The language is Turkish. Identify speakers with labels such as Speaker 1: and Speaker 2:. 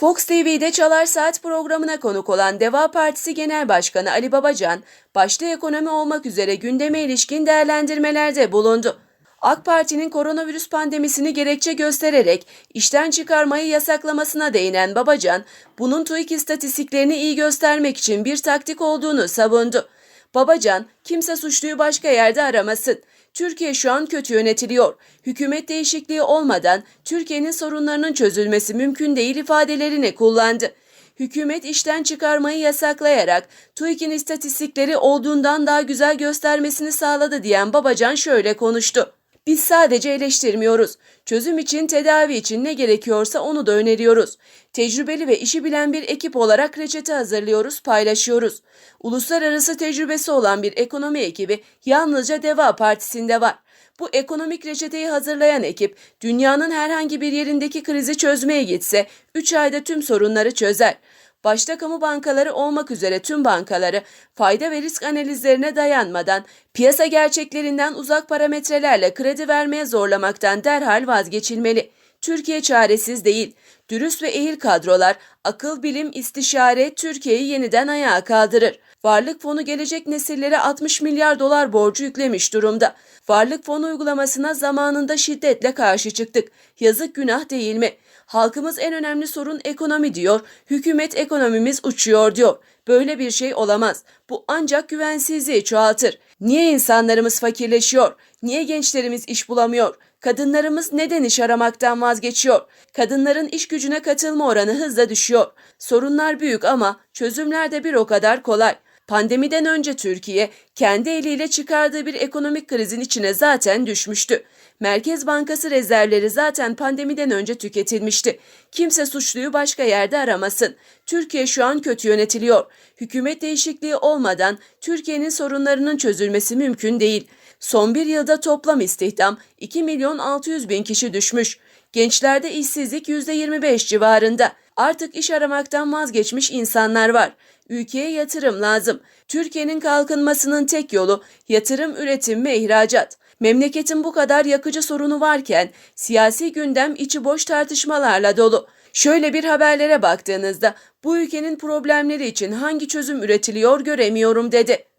Speaker 1: Fox TV'de Çalar Saat programına konuk olan Deva Partisi Genel Başkanı Ali Babacan, başta ekonomi olmak üzere gündeme ilişkin değerlendirmelerde bulundu. AK Parti'nin koronavirüs pandemisini gerekçe göstererek işten çıkarmayı yasaklamasına değinen Babacan, bunun TÜİK istatistiklerini iyi göstermek için bir taktik olduğunu savundu. Babacan, kimse suçluyu başka yerde aramasın. Türkiye şu an kötü yönetiliyor. Hükümet değişikliği olmadan Türkiye'nin sorunlarının çözülmesi mümkün değil ifadelerini kullandı. Hükümet işten çıkarmayı yasaklayarak TÜİK'in istatistikleri olduğundan daha güzel göstermesini sağladı diyen Babacan şöyle konuştu. Biz sadece eleştirmiyoruz. Çözüm için, tedavi için ne gerekiyorsa onu da öneriyoruz. Tecrübeli ve işi bilen bir ekip olarak reçete hazırlıyoruz, paylaşıyoruz. Uluslararası tecrübesi olan bir ekonomi ekibi yalnızca Deva Partisi'nde var. Bu ekonomik reçeteyi hazırlayan ekip dünyanın herhangi bir yerindeki krizi çözmeye gitse 3 ayda tüm sorunları çözer. Başta kamu bankaları olmak üzere tüm bankaları fayda ve risk analizlerine dayanmadan piyasa gerçeklerinden uzak parametrelerle kredi vermeye zorlamaktan derhal vazgeçilmeli. Türkiye çaresiz değil. Dürüst ve ehil kadrolar, akıl bilim istişare Türkiye'yi yeniden ayağa kaldırır. Varlık fonu gelecek nesillere 60 milyar dolar borcu yüklemiş durumda. Varlık fonu uygulamasına zamanında şiddetle karşı çıktık. Yazık günah değil mi? Halkımız en önemli sorun ekonomi diyor. Hükümet ekonomimiz uçuyor diyor. Böyle bir şey olamaz. Bu ancak güvensizliği çoğaltır. Niye insanlarımız fakirleşiyor? Niye gençlerimiz iş bulamıyor? Kadınlarımız neden iş aramaktan vazgeçiyor? Kadınların iş gücüne katılma oranı hızla düşüyor. Sorunlar büyük ama çözümler de bir o kadar kolay. Pandemiden önce Türkiye kendi eliyle çıkardığı bir ekonomik krizin içine zaten düşmüştü. Merkez Bankası rezervleri zaten pandemiden önce tüketilmişti. Kimse suçluyu başka yerde aramasın. Türkiye şu an kötü yönetiliyor. Hükümet değişikliği olmadan Türkiye'nin sorunlarının çözülmesi mümkün değil. Son bir yılda toplam istihdam 2 milyon 600 bin kişi düşmüş. Gençlerde işsizlik %25 civarında. Artık iş aramaktan vazgeçmiş insanlar var. Ülkeye yatırım lazım. Türkiye'nin kalkınmasının tek yolu yatırım, üretim ve ihracat. Memleketin bu kadar yakıcı sorunu varken siyasi gündem içi boş tartışmalarla dolu. Şöyle bir haberlere baktığınızda bu ülkenin problemleri için hangi çözüm üretiliyor göremiyorum dedi.